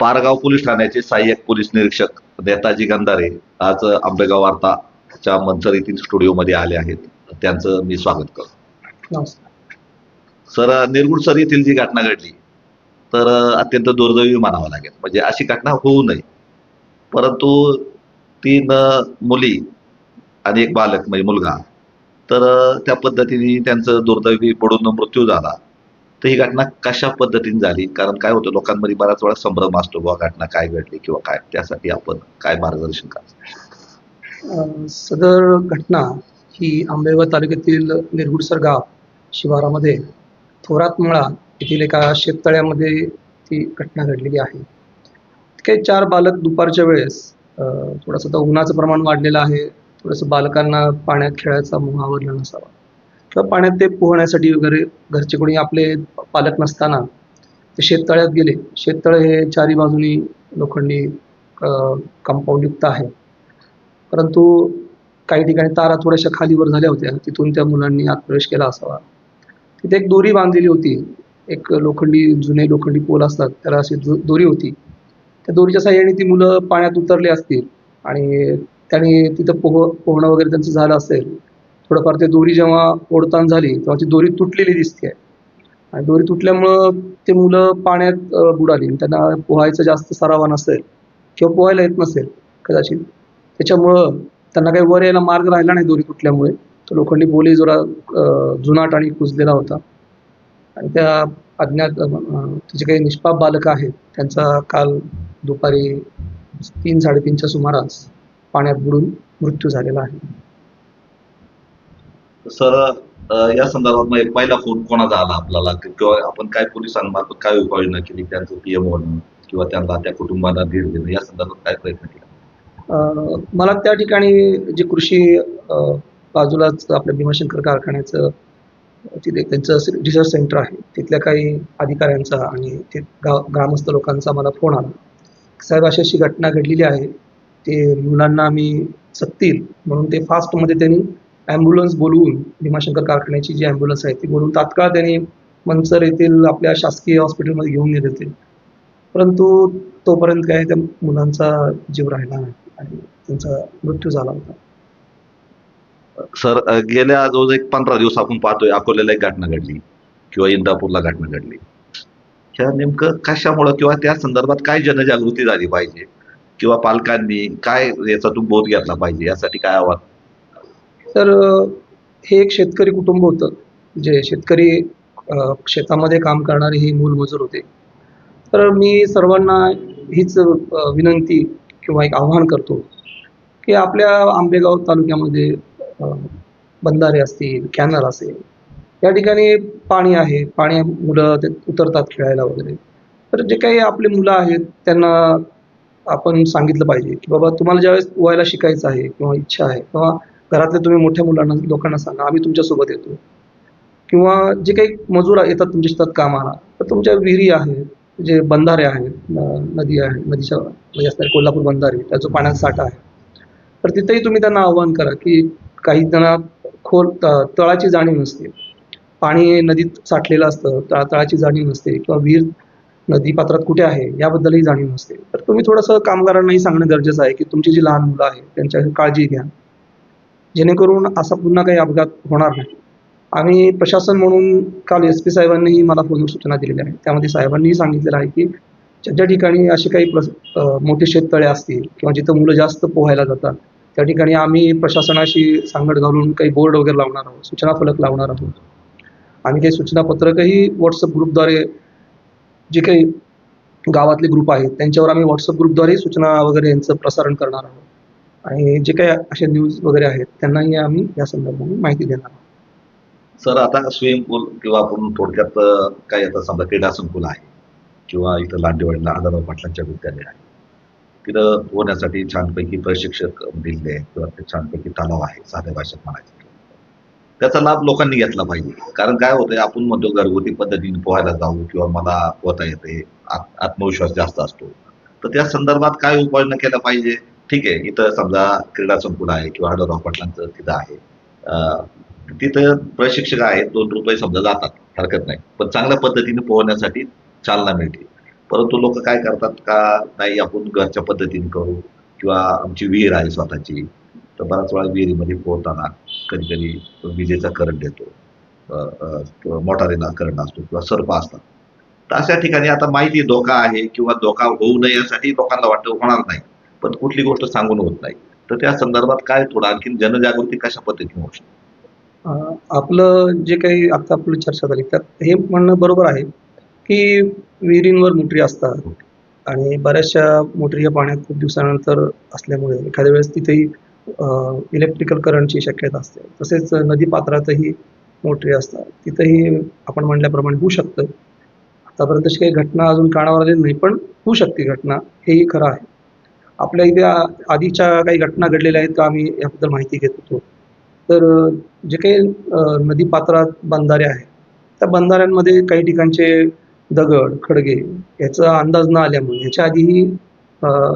Pargaon police ठाण्याचे सहाय्यक police निरीक्षक नेताजी गंधारे आज आंबेगाव वार्ताच्या मंचर येथील स्टुडिओमध्ये आले आहेत. त्यांचं मी स्वागत करतो. सर निरगुड सर येथील जी घटना घडली तर अत्यंत दुर्दैवी मानावं लागेल. म्हणजे अशी घटना होऊ नये. परंतु तीन मुली आणि एक बालक म्हणजे मुलगा तर त्या पद्धतीने त्यांचं दुर्दैवी पडून मृत्यू झाला. तर ही घटना कशा पद्धतीने झाली? कारण काय होतं लोकांमध्ये बराच वेळा संभ्रम असतो बुवा घटना काय घडली किंवा काय. त्यासाठी आपण काय मार्गदर्शन करा अं, सदर घटना ही आंबेगाव तालुक्यातील निरगुडसर गाव शिवारामध्ये थोरात मळा येथील एका शेततळ्यामध्ये ती घटना घडलेली आहे. काही चार बालक दुपारच्या वेळेस अं, थोडंसं आता उन्हाचं प्रमाण वाढलेलं आहे. थोडंसं बालकांना पाण्यात खेळायचा मोह आवडला नसावा. किंवा पाण्यात ते पोहण्यासाठी वगैरे घरचे कोणी आपले पालक नसताना ते शेततळ्यात गेले. शेततळे हे चारी बाजूनी लोखंडी कंपाऊंड युक्त आहे. परंतु काही ठिकाणी तारा थोड्याशा खालीवर झाल्या होत्या. तिथून त्या मुलांनी आत प्रवेश केला असावा. तिथे एक दोरी बांधलेली होती. एक लोखंडी जुने लोखंडी पोल असतात. त्याला अशी दोरी होती. त्या दोरीच्या साह्याने ती मुलं पाण्यात उतरली असतील. आणि त्याने तिथं पोह पोहणं वगैरे त्यांचं झालं असेल. थोडंफार ते दोरी जेव्हा ओढताण झाली तेव्हा ती दोरी तुटलेली दिसते आणि दोरी तुटल्यामुळं ते मुलं पाण्यात बुडाली. त्यांना पोहायचा जास्त सराव नसेल किंवा पोहायला येत नसेल कदाचित. त्याच्यामुळं त्यांना काही वर यायला मार्ग राहिला नाही दोरी तुटल्यामुळे. तो लोखंडी बोली जरा जुनाट आणि कुजलेला होता. आणि त्या अज्ञात तिचे काही निष्पाप बालकं आहेत. त्यांचा काल दुपारी तीन साडेतीनच्या सुमारास पाण्यात बुडून मृत्यू झालेला आहे. सर या संदर्भात मग एक पहिला फोन कोणाचा आला आपल्याला? किंवा आपण काय पोलिसांमार्फत काय उपाययोजना केली? त्यांचं पीएम किंवा त्यांना त्या कुटुंबाला धीर देणं या संदर्भात काय प्रयत्न केला? मला त्या ठिकाणी जे कृषी बाजूलाच आपल्या भीमाशंकर कारखान्याचं तिथे त्यांचं रिसर्च सेंटर आहे. तिथल्या काही अधिकाऱ्यांचा आणि ते गाव ग्रामस्थ लोकांचा मला फोन आला. साहेब अशी अशी घटना घडलेली आहे. ते मुलांना आम्ही सक्तील म्हणून ते फास्टमध्ये त्यांनी ॲम्ब्युलन्स बोलवून भीमाशंकर कारखान्याची जी ॲम्ब्युलन्स आहे ती बोलवून तात्काळ त्यांनी मनसर येथील आपल्या शासकीय हॉस्पिटलमध्ये घेऊन गेले होते. परंतु तोपर्यंत काय त्या मुलांचा जीव राहिला नाही आणि त्यांचा मृत्यू झाला होता. सर गेल्या जवळ एक पंधरा दिवस आपण पाहतोय अकोल्याला एक घटना घडली किंवा इंदापूरला घटना घडली. ह्या नेमकं कशामुळं किंवा त्या संदर्भात काय जनजागृती झाली पाहिजे? किंवा पालकांनी काय याच्यातून बोध घेतला पाहिजे? यासाठी काय आवाज तर हे एक शेतकरी कुटुंब होतं. जे शेतकरी शेतामध्ये काम करणारे हे मूलमजूर होते. तर मी सर्वांना हीच विनंती किंवा एक आव्हान करतो की आपल्या आंबेगाव तालुक्यामध्ये बंधारे असतील कॅनल असेल या ठिकाणी पाणी आहे. पाणी मुलं ते उतरतात खेळायला वगैरे. तर जे काही आपले मुलं आहेत त्यांना आपण सांगितलं पाहिजे की बाबा तुम्हाला ज्यावेळेस पोहायला शिकायचं आहे किंवा इच्छा आहे किंवा घरातल्या तुम्ही मोठ्या मुलांना लोकांना सांगा आम्ही तुमच्यासोबत येतो. किंवा जे काही मजूर येतात तुमच्या शेतात कामाला तर तुमच्या विहिरी आहेत जे बंधारे आहेत नदी आहे नदीच्या म्हणजे असणारे कोल्हापूर बंधारे त्याचं पाण्याचा साठा आहे. तर तिथेही तुम्ही त्यांना आव्हान करा की काही जणांना खोल तळाची जाणीव नसते. पाणी नदीत साठलेलं असतं तळा तळाची जाणीव नसते किंवा विहीर नदी पात्रात कुठे आहे याबद्दलही जाणीव नसते. तर तुम्ही थोडंसं कामगारांनाही सांगणं गरजेचं आहे की तुमची जी लहान मुलं आहेत त्यांच्या काळजी घ्या. जेणेकरून असा पुन्हा काही अपघात होणार नाही. आणि प्रशासन म्हणून काल एस पी साहेबांनीही मला फोनवर सूचना दिलेल्या आहेत. त्यामध्ये साहेबांनीही सांगितलेलं आहे की ज्या ज्या ठिकाणी असे काही प्र मोठे शेततळे असतील किंवा जिथं मुलं जास्त पोहायला जातात त्या ठिकाणी आम्ही प्रशासनाशी सांगड घालून काही बोर्ड वगैरे लावणार आहोत सूचना फलक लावणार आहोत. आम्ही काही सूचना पत्रकही व्हॉट्सअप ग्रुपद्वारे जे काही गावातले ग्रुप आहेत त्यांच्यावर आम्ही व्हॉट्सअप ग्रुपद्वारे सूचना वगैरे यांचं प्रसारण करणार आहोत. आणि जे काही असे न्यूज वगैरे आहेत त्यांनाही आम्ही या संदर्भाने माहिती देणार आहोत. सर आता स्विमिंग पूल किंवा आपण थोडक्यात काय आता समजा क्रीडा संकुल आहे किंवा इथं लांडेवाडीला आदरराव पाटलांच्या विद्यालय आहे. तिथं पोहण्यासाठी छानपैकी प्रशिक्षक दिले आहेत किंवा ते छानपैकी तलाव आहे साध्या भाषेत म्हणायचं त्याचा लाभ लोकांनी घेतला पाहिजे. कारण काय होतंय आपण म्हणतो घरगुती पद्धतीने पोहायला जाऊ किंवा मला पोहता येते आत्मविश्वास जास्त असतो. तर त्या संदर्भात काय उपाययोजना केल्या पाहिजे? ठीक आहे इथं समजा क्रीडा संकुल आहे किंवा आढळराव पाटलांचं तिथं आहे. तिथं प्रशिक्षक आहेत दोन रुपये समजा जातात हरकत नाही. पण चांगल्या पद्धतीने पोहण्यासाठी चालना मिळते. परंतु लोक काय करतात का नाही आपण घरच्या पद्धतीने करू किंवा आमची विहीर आहे स्वतःची तर बराच वेळा विहिरीमध्ये पोहताना कधी कधी विजेचा करंट येतो. किंवा मोटारीला करंट असतो किंवा सर्प असतात. तर अशा ठिकाणी आता माहिती धोका आहे किंवा धोका होऊ नये यासाठी लोकांना वाटतं होणार नाही. पण कुठली गोष्ट सांगून होत नाही. तर त्या संदर्भात काय थोडं आणखी जनजागृती कशा पद्धतीने होऊ शकते? आपलं जे काही आता आपली चर्चा झाली त्यात हे म्हणणं बरोबर आहे की विहिरींवर मोटरी असतात आणि बऱ्याचशा मोटरी या पाण्यात खूप दिवसानंतर असल्यामुळे एखाद्या वेळेस तिथेही इलेक्ट्रिकल करंटची शक्यता असते. तसेच नदी पात्रातही मोटरी असतात. तिथेही आपण म्हणल्याप्रमाणे होऊ शकतं. आतापर्यंत काही घटना अजून कानावर आलेली नाही पण होऊ शकते घटना. हेही खरं आहे. आपल्या इथे आधीच्या काही घटना घडलेल्या आहेत का आम्ही याबद्दल माहिती घेत होतो. तर जे काही नदीपात्रात नदी पात्रात बंधारे आहेत त्या बंधाऱ्यांमध्ये काही ठिकाणचे दगड खडगे याचा अंदाज न आल्यामुळे याच्या आधीही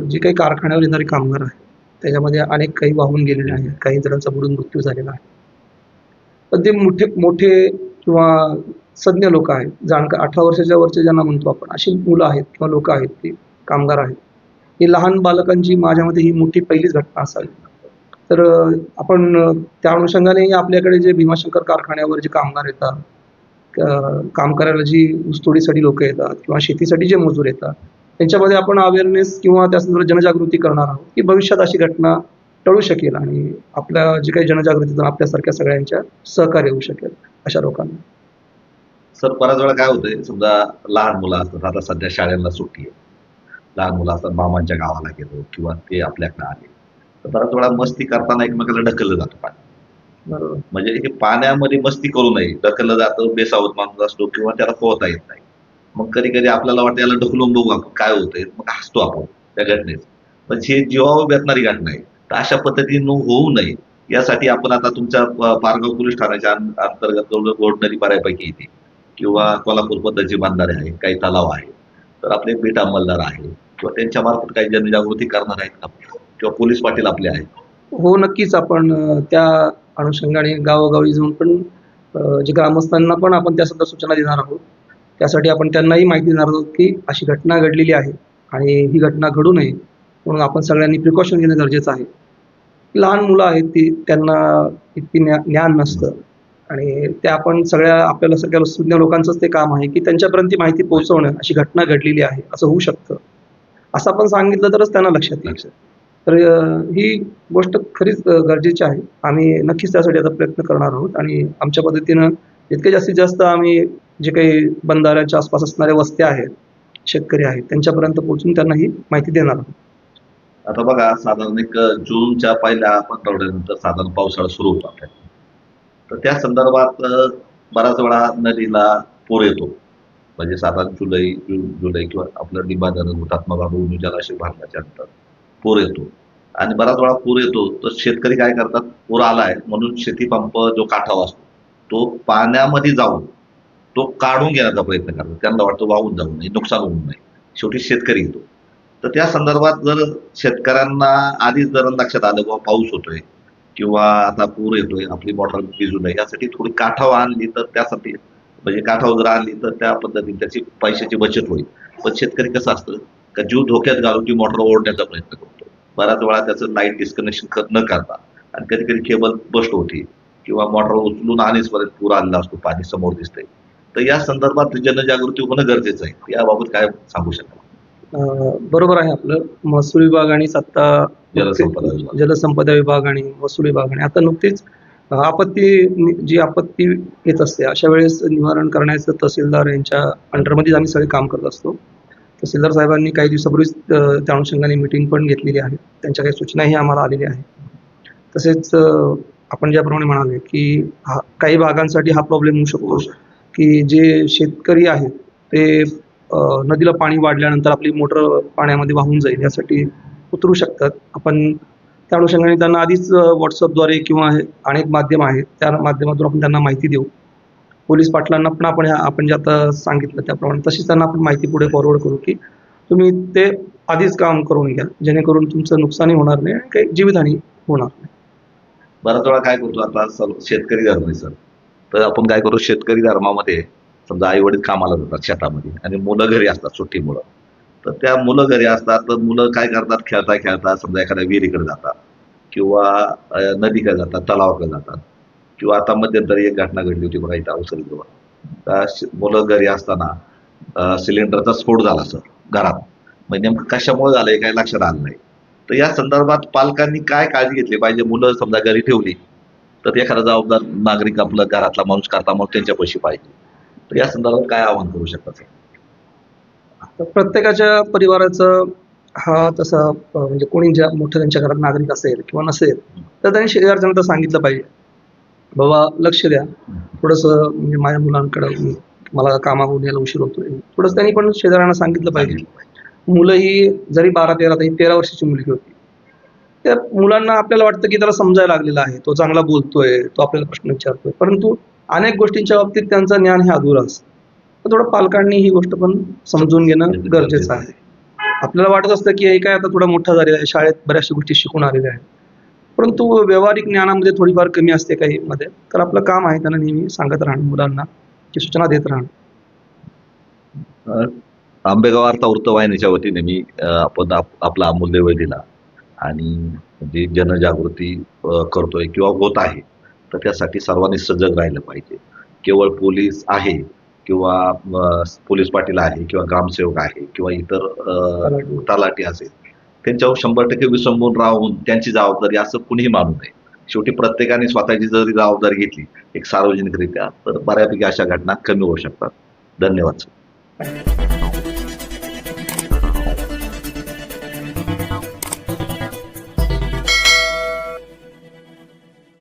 जे काही कारखान्यावर येणारे कामगार आहेत त्याच्यामध्ये अनेक काही वाहून गेलेले आहेत काही जणांचा बुडून मृत्यू झालेला आहे. पण ते मोठे मोठे किंवा सज्ञ लोक आहेत जाणकार अठरा वर्षाच्या वरचे ज्यांना म्हणतो आपण अशी मुलं आहेत किंवा लोक आहेत ते कामगार आहेत. ही लहान बालकांची माझ्या मते ही मोठी पहिलीच घटना असावी. तर आपण त्या अनुषंगाने आपल्याकडे जे भीमाशंकर कारखान्यावर जे कामगार येतात काम करायला जी ऊसतोडीसाठी लोक येतात किंवा शेतीसाठी जे मजूर येतात त्यांच्यामध्ये आपण अवेअरनेस किंवा त्या संदर्भात जनजागृती करणार आहोत की भविष्यात अशी घटना टळू शकेल आणि आपल्या जे काही जनजागृतीतून आपल्यासारख्या सगळ्यांच्या सहकार्य होऊ शकेल अशा लोकांना. सर बऱ्याच वेळा काय होतंय समजा लहान मुलं असतात आता सध्या शाळेला सुट्टी आहे. लहान मुलं असतात मामांच्या गावाला गेलो किंवा ते आपल्याकडे आले. तर बऱ्याच वेळा मस्ती करताना एकमेकाला ढकललं जातं पाणी. बरोबर. म्हणजे हे पाण्यामध्ये मस्ती करू नये. ढकललं जातं बेसावत माणूस असतो किंवा त्याला पोहता येत नाही. मग कधी कधी आपल्याला वाटतं याला ढकलून बघू आपण काय होतंय. मग हसतो आपण त्या घटनेत. पण ही जीवावर बेतणारी घटना आहे. तर अशा पद्धतीनं होऊ नये. यासाठी आपण आता तुमच्या पारगाव पोलीस ठाण्याच्या अंतर्गत नदी बऱ्यापैकी येते. किंवा कोल्हापूर पद्धतीचे बांधारे आहेत काही तलाव आहे तर आपले बीट अंमलदार आहे. किंवा त्यांच्या मार्फत काही जनजागृती करणार आहेत का? किंवा पोलीस पाटील आपले आहेत. हो नक्कीच आपण त्या अनुषंगाने गावोगावी जाऊन पण जे ग्रामस्थांना पण आपण त्या सुद्धा सूचना देणार आहोत. त्यासाठी आपण त्यांनाही माहिती देणार आहोत की अशी घटना घडलेली आहे आणि ही घटना घडू नये म्हणून आपण सगळ्यांनी प्रिकॉशन घेणं गरजेचं आहे. लहान मुलं आहेत ती त्यांना इतकी ज्ञान नसतं. आणि ते आपण सगळ्या आपल्याला सगळ्या सुज्ञ लोकांचंच ते काम आहे की त्यांच्यापर्यंत ती माहिती पोहोचवणं अशी घटना घडलेली आहे असं होऊ शकतं. असं आपण सांगितलं तरच त्यांना लक्षात येईल. तर ही गोष्ट खरीच गरजेची आहे. आम्ही नक्कीच त्यासाठी आता प्रयत्न करणार आहोत आणि आमच्या पद्धतीनं जितके जास्तीत जास्त आम्ही जे काही बंधाऱ्याच्या आसपास असणाऱ्या वस्त्या आहेत शेतकरी आहेत त्यांच्यापर्यंत पोहोचून त्यांना ही माहिती देणार आहोत. आता बघा साधारण एक जूनच्या पहिल्या पंधरवड्यानंतर साधारण पावसाळा सुरू होतो आपल्याकडे तर त्या संदर्भात बऱ्याच वेळा नदीला पूर येतो. म्हणजे साधारण जुलै जून जुलै किंवा आपलं निबाधन हुतात्मा बाबू जलाशय भरल्याच्या नंतर पूर येतो. आणि बराच वेळा पूर येतो तर शेतकरी काय करतात? पूर आलाय म्हणून शेती पंप जो काठावा असतो तो पाण्यामध्ये जाऊन तो काढून घेण्याचा प्रयत्न करतात. त्यांना वाटतं वाहून जाऊ नये नुकसान होऊ नये. शेवटी शेतकरी येतो. तर त्या संदर्भात जर शेतकऱ्यांना आधीच जर लक्षात आलं बाबा पाऊस होतोय किंवा आता पूर येतोय आपली मोटर भिजू नये यासाठी थोडी काठावर आणली तर त्यासाठी म्हणजे काठावर जर आणली तर त्या पद्धतीने त्याची पैशाची बचत होईल. पण शेतकरी कसं असतं का जीव धोक्यात घालून ती मोटर ओढण्याचा प्रयत्न करतो. बऱ्याच वेळा त्याचं लाइट डिस्कनेक्शन न करता. आणि कधी कधी केबल बस्ट होते किंवा मोटर उचलून आणीच परत पूर आलेला असतो पाणी समोर दिसतंय. तर या संदर्भात जनजागृती होणं गरजेचं आहे. याबाबत काय सांगू शकाल? बरोबर आहे आपलं. महसूल विभाग आणि सत्ता जलसंपदा विभाग. जलसंपदा विभाग आणि महसूल विभाग. आणि आता नुकतीच आपत्ती जी आपत्ती येत असते अशा वेळेस निवारण करण्याचं तहसीलदार यांच्या अंडरमध्येच आम्ही सगळे काम करत असतो. तहसीलदार साहेबांनी काही दिवसापूर्वीच त्या अनुषंगाने मिटिंग पण घेतलेली आहे. त्यांच्या काही सूचनाही आम्हाला आलेल्या आहेत. तसेच आपण ज्याप्रमाणे म्हणाले की हा काही भागांसाठी हा प्रॉब्लेम होऊ शकतो. की जे शेतकरी आहेत ते नदीला पाणी वाढल्यानंतर आपली मोटर पाण्यामध्ये वाहून जाईल यासाठी उतरू शकतात. आपण त्या अनुषंगाने त्यांना आधीच व्हॉट्सअपद्वारे किंवा अनेक माध्यम आहेत त्या माध्यमातून आपण त्यांना माहिती देऊ. पोलीस पाटलांना पण आपण ह्या आपण जे आता सांगितलं त्याप्रमाणे तशीच त्यांना आपण माहिती पुढे फॉरवर्ड करू की तुम्ही ते आधीच काम करून घ्या जेणेकरून तुमचं नुकसानही होणार नाही आणि काही जीवितहानी होणार नाही. बराच वेळा काय करतो आता शेतकरी धर्म आहे सर. तर आपण काय करू शेतकरी धर्मामध्ये समजा आई वडील कामाला जातात शेतामध्ये आणि मुलं घरी असतात सुट्टी मुलं तर त्या मुलं घरी असतात तर मुलं काय करतात? खेळता खेळता समजा एखाद्या विहिरीकडे जातात किंवा नदीकडे जातात तलावाकडे जातात किंवा आता मध्यंतरी एक घटना घडली होती बघा इथं अवसर त्या मुलं घरी असताना सिलेंडरचा स्फोट झाला सर घरात. म्हणजे नेमकं कशामुळे झालंय काय लक्षात आलं नाही. तर या संदर्भात पालकांनी काय काळजी घेतली पाहिजे? मुलं समजा घरी ठेवली तर एखादा जबाबदार नागरिक आपला घरातला माणूस करता मग त्यांच्या पैसे पाहिजे. तर या संदर्भात काय आवाहन करू शकतात आता प्रत्येकाच्या परिवाराचं हा तसा म्हणजे कोणी ज्या मोठ्या त्यांच्या घरात नागरिक असेल किंवा नसेल तर त्यांनी शेजारच्यांना सांगितलं पाहिजे. बाबा लक्ष द्या. थोडंसं म्हणजे माझ्या मुलांकडं मला कामाहून यायला उशीर होतोय. थोडंसं त्यांनी पण शेजाऱ्यांना सांगितलं पाहिजे. मुलं ही जरी बारा तेरा तरी तेरा वर्षाची मुलगी होती. त्या मुलांना आपल्याला वाटतं की त्याला समजायला लागलेला आहे. तो चांगला बोलतोय तो आपल्याला प्रश्न विचारतोय. परंतु अनेक गोष्टींच्या बाबतीत त्यांचं ज्ञान हे अधुरं असतं. थोडं पालकांनी ही गोष्ट पण समजून घेणं गरजेचं आहे. आपल्याला वाटत असतं की हे काय आता थोडा मोठा झालेला आहे. शाळेत बऱ्याचशा गोष्टी शिकून आलेल्या आहेत. परंतु व्यावहारिक ज्ञानामध्ये थोडीफार कमी असते काही मध्ये तर आपलं काम आहे त्यांना नेहमी सांगत राहणं मुलांना की सूचना देत राहणं. आंबेगाव वार्ता वृत्तवाहिनीच्या वतीने मी आपण आप- आपला अमूल्य वेळ दिला. आणि जी जनजागृती करतोय किंवा होत आहे तर त्यासाठी सर्वांनी सजग राहिलं पाहिजे. केवळ पोलीस आहे किंवा पोलीस पाटील आहे किंवा ग्रामसेवक आहे किंवा इतर तलाठी. तलाठी असेल त्यांच्यावर शंभर टक्के विसंबून राहून त्यांची जबाबदारी असं कुणीही मानू नये. शेवटी प्रत्येकाने स्वतःची जरी जबाबदारी घेतली एक सार्वजनिकरित्या तर बऱ्यापैकी अशा घटना कमी होऊ शकतात. धन्यवाद सर.